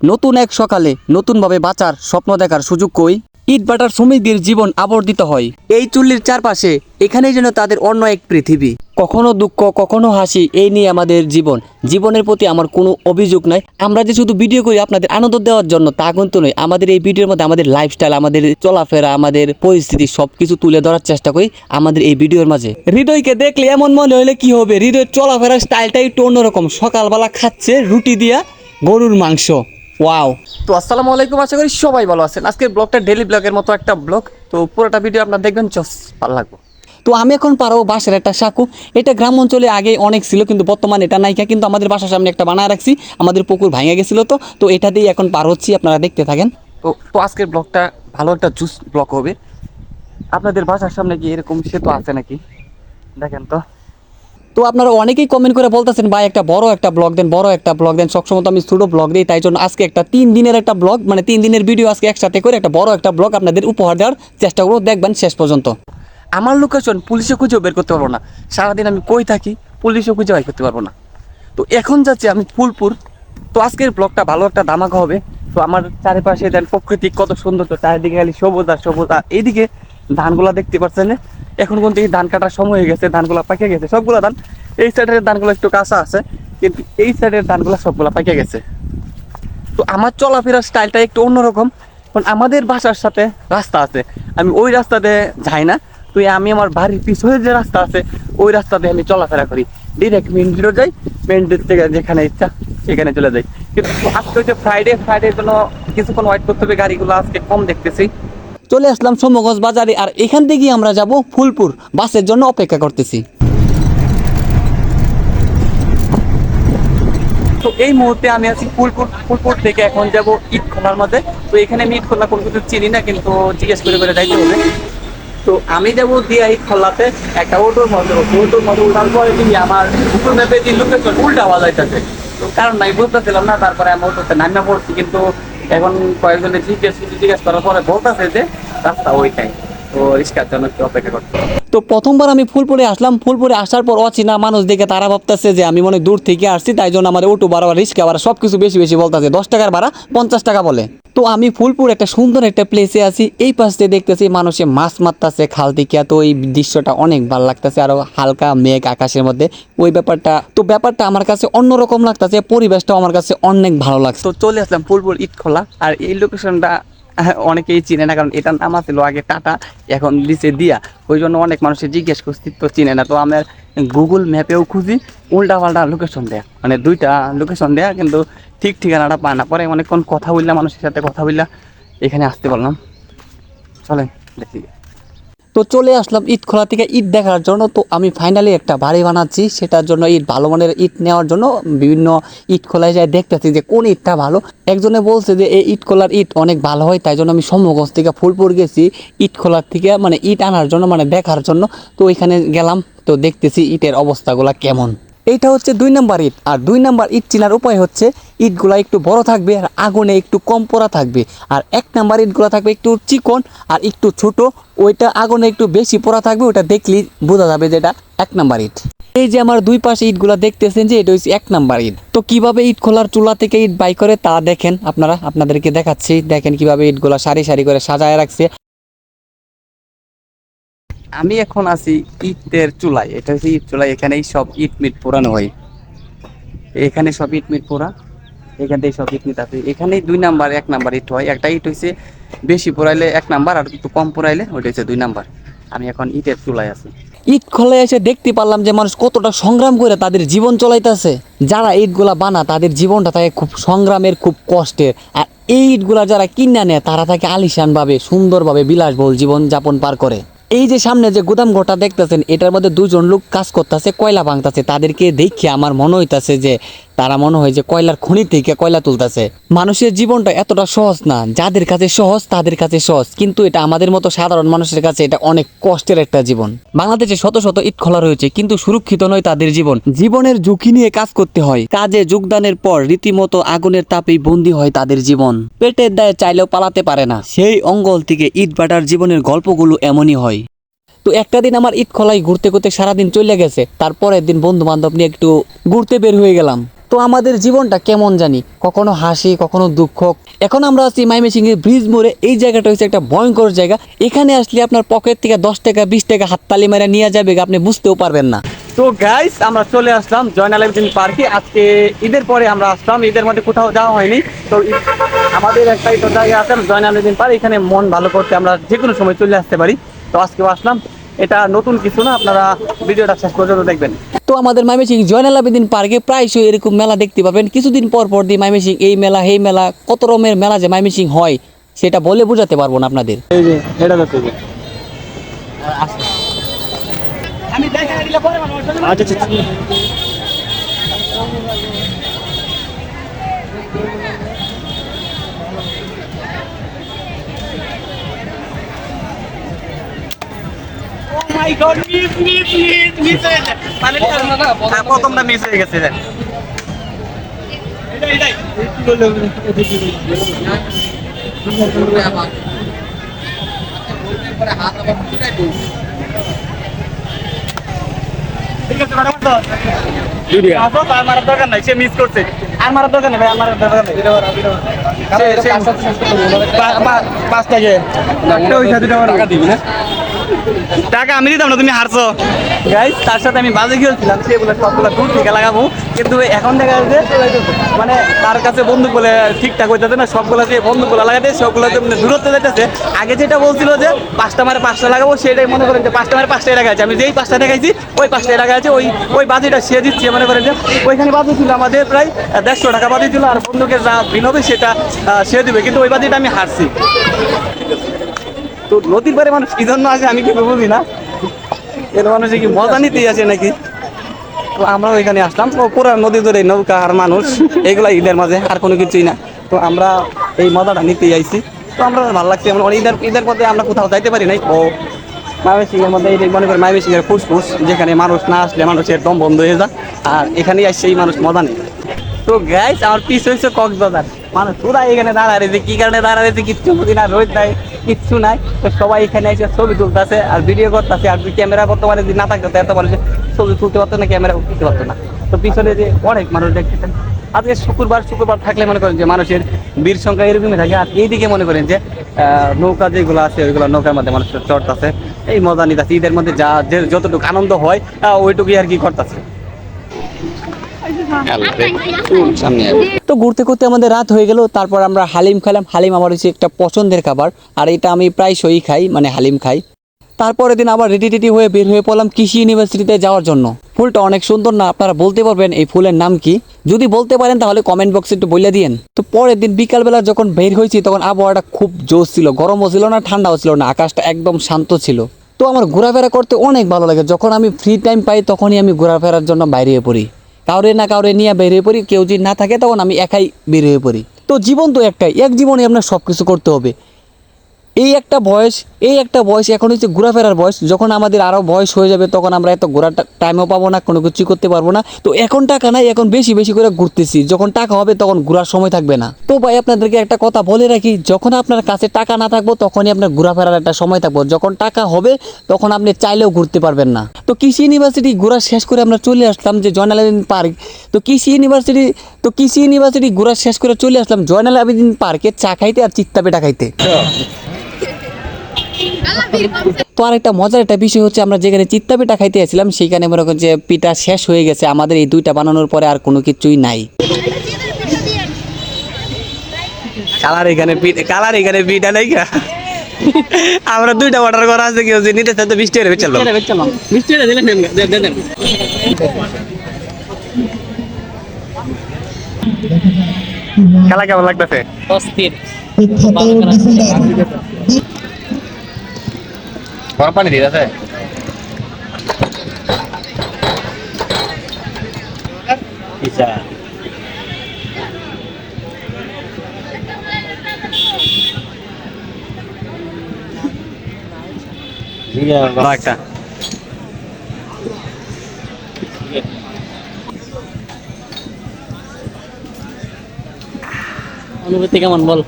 নতুন এক সকালে নতুনভাবে বাঁচার স্বপ্ন দেখার সুযোগ কই? ইট বাটার শ্রমিকদের জীবন আবর্তিত হয়। এই চুল্লির চারপাশে এখানেই যেন তাদের অন্য এক পৃথিবী। কখনো দুঃখ, কখনো হাসি, এই নিয়ে আমাদের জীবন। জীবনের প্রতি আমার কোনো অভিযোগ নাই। আমরা যে শুধু ভিডিও করি আপনাদের আনন্দ দেওয়ার জন্য, তা কিন্তু নয়। আমাদের এই ভিডিওর মধ্যে আমাদের লাইফস্টাইল আমাদের চলাফেরা, আমাদের পরিস্থিতি সবকিছু তুলে ধরার চেষ্টা করি আমাদের এই ভিডিওর মাঝে। হৃদয়কে দেখলে এমন মনে হলে কি হবে? হৃদয়ের চলাফেরার স্টাইলটা একটু অন্যরকম। সকালবেলা খাচ্ছে রুটি দিয়া গরুর মাংস। ওয়াও তো আসসালামু আলাইকুম আশা করি সবাই ভালো আছেন। আজকের ব্লগটা ডেলি ব্লগের মতো একটা ব্লগ তো পুরোটা ভিডিও আপনার দেখবেন চস ভালো লাগবে। তো আমি এখন পারব বাসার একটা সাঁকু। এটা গ্রাম অঞ্চলে আগে অনেক ছিল কিন্তু বর্তমানে এটা নাইকা কিন্তু আমাদের বাসার সামনে একটা বানায় রাখছি। আমাদের পুকুর ভাঙে গেছিল তো। তো এটা দিয়ে এখন পার হচ্ছি আপনারা দেখতে থাকেন। তো তো আজকের ব্লগটা ভালো একটা জুস ব্লগ হবে। আপনাদের বাসার সামনে কি এরকম সেতু আছে নাকি? দেখেন তো। তো আপনারা অনেকেই কমেন্ট করে বলতেছেন, ভাই, একটা বড় একটা ব্লগ দেন, বড় একটা ব্লগ দেন। সবসময় তো আমি ছোটো ব্লগ দিই, তাই জন্য আজকে একটা তিন দিনের একটা ব্লগ মানে তিন দিনের ভিডিও আজকে একসাথে করে একটা বড় একটা ব্লগ আপনাদের উপহার দেওয়ার চেষ্টা করব। দেখবেন শেষ পর্যন্ত। আমার লোকেশন পুলিশে খুঁজেও বের করতে পারব না। সারাদিন আমি কই থাকি, পুলিশও খুঁজে বের করতে পারব না। তো এখন যাচ্ছি আমি ফুলপুর। তো আজকের ব্লগটা ভালো একটা ধামাকা হবে। তো আমার চারিপাশে দেন প্রকৃতি, কত সুন্দর। তো চারিদিকে খালি সবুজ আর সবুজ। আর এইদিকে ধানগুলা দেখতে পাচ্ছেন? এখন কিন্তু এই ধান কাটার সময় হয়ে গেছে, ধানগুলা পাকে গেছে, সবগুলা ধান। এই সাইডের ধানগুলো একটু কাঁচা আছে, কিন্তু এই সাইডের ধানগুলা সবগুলা পাকে গেছে। তো আমার চলাফেরার স্টাইলটা একটু অন্যরকম, কারণ আমাদের বাসার সাথে রাস্তা আছে। আমি ওই রাস্তাতে যাই না তুই আমি আমার বাড়ির পিছনে যে রাস্তা আছে, ওই রাস্তাতে আমি চলাফেরা করি। ডিরেক্ট মেন রোড যাই মেন রোড থেকে যেখানে ইচ্ছা, সেখানে চলে যাই। কিন্তু আজকে হচ্ছে ফ্রাইডে ফ্রাইডে জন্য কিছুক্ষণ ওয়েট করতে হবে, গাড়িগুলো আজকে কম দেখতেছি। চলে আসলাম সোমগঞ্জ বাজারে, আর এখান থেকেই আমরা যাব ফুলপুর। বাসের জন্য অপেক্ষা করতেছি। তো এই মুহূর্তে আমি আছি ফুলপুর ফুলপুর থেকে এখন যাব ঈদ খোলার মধ্যে তো এখানে আমি ঈদ খোলা কোনো কিছু চিনি না, কিন্তু জিজ্ঞেস করে করে যাইতে হবে। তো আমি যাব দিয়া ঈদ খোলাতে একটা অটোর মধ্যে অটোর মধ্যে উঠার পরে কি আমার গুগল ম্যাপে যে লোকেশন উল্টা হওয়া যাইতেছে তো কারণ নাই, বুঝতেছিলাম না, তারপরে আমি অটোতে নামিয়ে পড়ছি, কিন্তু এখন কয়েকজনে জিজ্ঞেস জিজ্ঞেস করার পরে বলতেছে যে রাস্তা ওইটাই। তো রিক্সার জন্য অপেক্ষা করতে তো প্রথমবার আমি ফুলপুরে আসলাম ফুলপুরে আসার পর অচেনা মানুষ দেখে তারা ভাবতেছে যে আমি মনে দূর থেকে আসছি তাই জন্য আমার অটো ভাড়া রিক্সা ভাড়া সব কিছু বেশি বেশি বলতেছে দশ টাকার ভাড়া পঞ্চাশ টাকা বলে। তো আমি ফুলপুর একটা সুন্দর একটা প্লেসে আছি এই পাশ দেখতেছি মানুষে মাছ মারতেছে খাল থেকে তো এই দৃশ্যটা অনেক ভালো লাগতেছে আরও হালকা মেঘ আকাশের মধ্যে। ওই ব্যাপারটা তো ব্যাপারটা আমার কাছে অন্যরকম লাগতেছে পরিবেশটাও আমার কাছে অনেক ভালো লাগছে। তো চলে আসলাম ফুলপুর ঈদ খোলা আর এই লোকেশনটা অনেকেই চিনে না, কারণ এটার নাম ছিল আগে টাটা, এখন দিছে দিয়া। ওই জন্য অনেক মানুষের জিজ্ঞেস করছি, তো চিনে না? তো আমার গুগল ম্যাপেও খুঁজি উল্টা পাল্টা লোকেশন দেয়া। মানে দুইটা লোকেশন দেয়া, কিন্তু ঠিক ঠিকানাটা পায় না। পরে অনেকক্ষণ কথা বললাম, মানুষের সাথে কথা বললাম, এখানে আসতে পারলাম। চলেন, দেখি। তো চলে আসলাম ঈদ খোলা থেকে ঈদ দেখার জন্য। তো আমি ফাইনালি একটা বাড়ি বানাচ্ছি, সেটার জন্য ঈদ, ভালো মানের ঈদ নেওয়ার জন্য বিভিন্ন ঈদ খোলায় যায় দেখতেছি যে কোন ঈদটা ভালো। একজনে বলছে যে, এই ঈদ খোলার ঈদ অনেক ভালো হয়, তাই জন্য আমি সমগঞ্জ থেকে ফুলপুর গেছি ঈদ খোলার থেকে মানে ঈদ আনার জন্য মানে দেখার জন্য। তো ওইখানে গেলাম, তো দেখতেছি ইটের অবস্থাগুলো কেমন। এইটা হচ্ছে দুই নাম্বার ইট আর দুই নাম্বার ইট চিনার উপায় হচ্ছে ইটগুলা একটু বড় থাকবে আর আগুনে একটু কম পড়া থাকবে। আর এক নাম্বার ইটগুলা থাকবে একটু চিকন আর একটু ছোট, ওইটা আগুনে একটু বেশি পোড়া থাকবে ওটা দেখলেই বোঝা যাবে যে এটা এক নাম্বার ইট এই যে আমার দুই পাশে ইটগুলা দেখতেছেন যে এটা হচ্ছে এক নাম্বার ইট তো কীভাবে ইট খোলার চুলা থেকে ইট বাই করে তা দেখেন আপনারা, আপনাদেরকে দেখাচ্ছি। দেখেন কীভাবে ইটগুলা সারি সারি করে সাজায় রাখছে। আমি এখন আছি ইটের চুলায়। এটা হচ্ছে ইট চুলাই এখানেই সব ইট মিট পোড়ানো হয়। এখানে সব ইট মিট পোড়া, এখান থেকে সব ইট মিট আছে এখানেই দুই নাম্বার, এক নাম্বার ইট হয়। একটা ইট হচ্ছে বেশি পোড়াইলে এক নাম্বার, আর একটু কম পোড়াইলে ওইটা হচ্ছে দুই নাম্বার। আমি এখন ইটের চুলায় আছি। ইট খোলে এসে দেখতে পারলাম যে মানুষ কতটা সংগ্রাম করে তাদের জীবন চলাইতেছে। যারা ইটগুলা বানা, তাদের জীবনটা থাকে খুব সংগ্রামের, খুব কষ্টের। আর এই ইটগুলা যারা কিনে নেয়, তারা থাকে আলিশানভাবে, সুন্দরভাবে বিলাসবহুল জীবন যাপন পার করে। এই যে সামনে যে গুদাম ঘরটা দেখতেছেন, এটার মধ্যে দুজন লোক কাজ করতেছে, কয়লা ভাঙতেছে। তাদেরকে দেখে আমার মনে হইতাছে যে তারা মনে হয় যে কয়লার খনি থেকে কয়লা তুলতেছে। মানুষের জীবনটা এতটা সহজ না, যাদের কাছে সহজ তাদের কাছে সহজ। কিন্তু এটা আমাদের মতো সাধারণ মানুষের কাছে এটা অনেক কষ্টের একটা জীবন। বাংলাদেশে শত শত ইট খোলা রয়েছে, কিন্তু সুরক্ষিত নয় তাদের জীবন। জীবনের ঝুঁকি নিয়ে কাজ করতে হয়। কাজে যোগদানের পর রীতিমতো আগুনের তাপেই বন্দী হয় তাদের জীবন। পেটের দায়ে চাইলেও পালাতে পারে না। সেই অঙ্গল থেকে ইট বাটার জীবনের গল্পগুলো এমনই হয়। তো একটা দিন আমার ঈদ খোলাই ঘুরতে ঘুরতে সারাদিন চলে গেছে। তারপরের দিন বন্ধু বান্ধব নিয়ে একটু ঘুরতে বের হয়ে গেলাম। তো আমাদের জীবনটা কেমন জানি? কখনো হাসি, কখনো দুঃখ। এখন আমরা আছি মাইমেসিং এর ব্রিজ মোড়ে। এই জায়গাটা হচ্ছে একটা ভয়ঙ্কর জায়গা। এখানে আসলে আপনার পকেট থেকে দশ টাকা, বিশ টাকা হাততালি মেরে নিয়ে যাবে আপনি বুঝতেও পারবেন না। তো গাইস আমরা চলে আসলাম জয়নাল আবেদিন পার্কে আজকে ঈদের পরে আমরা আসলাম। ঈদের মধ্যে কোথাও যাওয়া হয়নি। তো আমাদের একটাই তো জায়গা আছে জয়নাল পার্ক এখানে মন ভালো করতে আমরা যে কোনো সময় চলে আসতে পারি। তো আজকে আসলাম। এটা নতুন কিছু না আপনারা ভিডিওটা শেষ পর্যন্ত দেখবেন। তো আমাদের মাইমেসিং জয়নাল আবেদিন পার্কে প্রায়শই এরকম মেলা দেখতে পাবেন। কিছুদিন পর পর দিয়ে মাইমেসিং এই মেলা এই মেলা কত রকমের মেলা যে মাইমেসিং হয় সেটা বলে বোঝাতে পারব না আপনাদের। দেখতে যে আচ্ছা। প্রথমটা মিস হয়ে গেছে আসো, দরকার নাই সে মিস করছে। আর মারার দরকার নেই ভাই আর মারার দরকার নেই। সে- সে- পা- পা- পাঁচ টাকা ওই সাথে টাকা দিবি না। টাকা আমি দিতাম না, তুমি হারছো। গাইস তার সাথে আমি বাজে খেলছিলাম, সে বলে সবগুলো দূর থেকে লাগাবো। কিন্তু এখন দেখা যাচ্ছে মানে তার কাছে বন্দুক বলে ঠিকঠাক হয়ে হইতেছে না, সবগুলো যে বন্দুক বলে লাগাতে সবগুলো যে মানে দূরত্ব যেতেছে আগে যেটা বলছিল যে, পাঁচটা মারে পাঁচটা লাগাবো, সেটাই মনে করেন যে পাঁচটা মারে পাঁচটাই লাগাইছে। আমি যেই পাঁচটা দেখাইছি, ওই পাঁচটাই লাগাইছে, ওই ওই বাজিটা সে দিচ্ছে, মনে করেন যে। ওইখানে বাজি ছিল আমাদের প্রায় দেড়শো টাকা বাজি ছিল, আর বন্দুকের যা বিন হবে সেটা সে দিবে। কিন্তু ওই বাজিটা আমি হারছি। তো নদীর পারে মানুষ কি জন্য আসে আমি কি বুঝি না? এর মানুষে কি মজা নিতেই আসে নাকি? তো আমরা ওইখানে আসলাম। পুরো নদী ধরে নৌকা আর মানুষ, এগুলা ঈদের মাঝে, আর কোনো কিছুই না। তো আমরা এই মজাটা নিতেই আইছি। তো আমরা ভালো লাগছে, আমরা ঈদের ঈদের পথে আমরা কোথাও যাইতে পারি নাই। ও মায়ামেসিংয়ের মধ্যে এই মনে করেন মায়ামেসিংয়ের ফুসফুস, যেখানে মানুষ না আসলে মানুষের দম বন্ধ হয়ে যায়, আর এখানেই আসছে এই মানুষ মজা নেই তো গাইস আমার পিস হয়েছে কক্সবাজার। মানুষ পুরা এখানে দাঁড়ায় রয়েছে, কি কারণে দাঁড়ায় রয়েছে? কিচ্ছু বুঝি না, রোদ নাই, কিচ্ছু নাই। তো সবাই এখানে এসে ছবি তুলতেছে আর ভিডিও করতেছে। আর ক্যামেরা বর্তমানে যদি না থাকতো এত মানুষ ছবি তুলতে পারতো না ক্যামেরা উঠতে পারতো না। তো পিছনে যে অনেক মানুষ দেখতেছেন। আজকে শুক্রবার শুক্রবার থাকলে মনে করেন যে মানুষের বীর সংখ্যা এরকমই থাকে। আর এইদিকে মনে করেন যে নৌকা যেগুলো আছে, ওইগুলো নৌকার মধ্যে মানুষ চড়তেছে। এই মজা নিতেছে। ঈদের মধ্যে যা যতটুকু আনন্দ হয় ওইটুকুই আর কি করতেছে। তো ঘুরতে ঘুরতে আমাদের রাত হয়ে গেল তারপর আমরা হালিম খেলাম হালিম আমার হচ্ছে একটা পছন্দের খাবার আর এটা আমি প্রায় সই খাই মানে হালিম খাই। তারপরের দিন আবার রেডি টেডি হয়ে বের হয়ে পড়লাম কৃষি ইউনিভার্সিটিতে যাওয়ার জন্য। ফুলটা অনেক সুন্দর না আপনারা বলতে পারবেন এই ফুলের নাম কি? যদি বলতে পারেন তাহলে কমেন্ট বক্সে একটু বলে দিয়েন। তো পরের দিন বিকালবেলা যখন বের হয়েছি তখন আবহাওয়াটা খুব জোর ছিল গরমও ছিল না ঠান্ডাও ছিল না আকাশটা একদম শান্ত ছিল। তো আমার ঘোরাফেরা করতে অনেক ভালো লাগে যখন আমি ফ্রি টাইম পাই তখনই আমি ঘোরাফেরার জন্য বাইরে পড়ি। কাউরে না কাউরে নিয়ে বের হয়ে পড়ি, কেউ যদি না থাকে তখন আমি একাই বের হয়ে পড়ি। তো জীবন তো একটাই, এক জীবনে আপনার সব কিছু করতে হবে। এই একটা বয়স, এই একটা বয়স এখন হচ্ছে ঘোরাফেরার বয়স। যখন আমাদের আরও বয়স হয়ে যাবে, তখন আমরা এত ঘোরার টাইমও পাবো না, কোনো কিছু করতে পারব না। তো এখন টাকা নাই, এখন বেশি বেশি করে ঘুরতেছি। যখন টাকা হবে, তখন ঘোরার সময় থাকবে না। তো ভাই, আপনাদেরকে একটা কথা বলে রাখি, যখন আপনার কাছে টাকা না থাকব, তখনই আপনার ঘোরাফেরার একটা সময় থাকব। যখন টাকা হবে, তখন আপনি চাইলেও ঘুরতে পারবেন না। তো কৃষি ইউনিভার্সিটি ঘোরা শেষ করে আমরা চলে আসলাম যে জয়নাল আবেদিন পার্ক। তো কৃষি ইউনিভার্সিটি, তো কৃষি ইউনিভার্সিটি ঘোরা শেষ করে চলে আসলাম জয়নাল আবেদিন পার্কে চা খাইতে আর চিত্তা পেটা খাইতে। তো আর একটা মজার একটা বিষয় হচ্ছে আমরা যেখানে চিত্তা পিঠা খাইতে আসছিলাম সেইখানে মনে করেন যে পিঠা শেষ হয়ে গেছে। আমাদের এই দুইটা বানানোর পরে আর কোনো কিছুই নাই। কালার এখানে কালার এখানে পিঠা নাই আমরা দুইটা অর্ডার করা আছে কেউ যে নিতে চাই তো বৃষ্টি হয়ে চলো খেলা কেমন লাগতেছে? অস্থির। গরম পানি দিয়ে আছে একটা। অনুভূতি কেমন বল?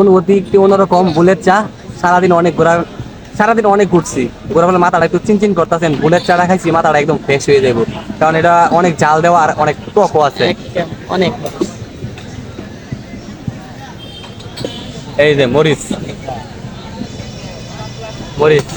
অনুভূতি একটু অন্যরকম বুলেট চা সারাদিন অনেক ঘোরা সারাদিন অনেক ঘুরছি। ঘুরে ফেলে মাথাটা একটু চিনচিন করতেছেন বুলেট চারা খাইছি মাথাটা একদম ফ্রেশ হয়ে যাব কারণ এটা অনেক জাল দেওয়া আর অনেক টকও আছে। অনেক। এই যে মরিচ। মরিচ।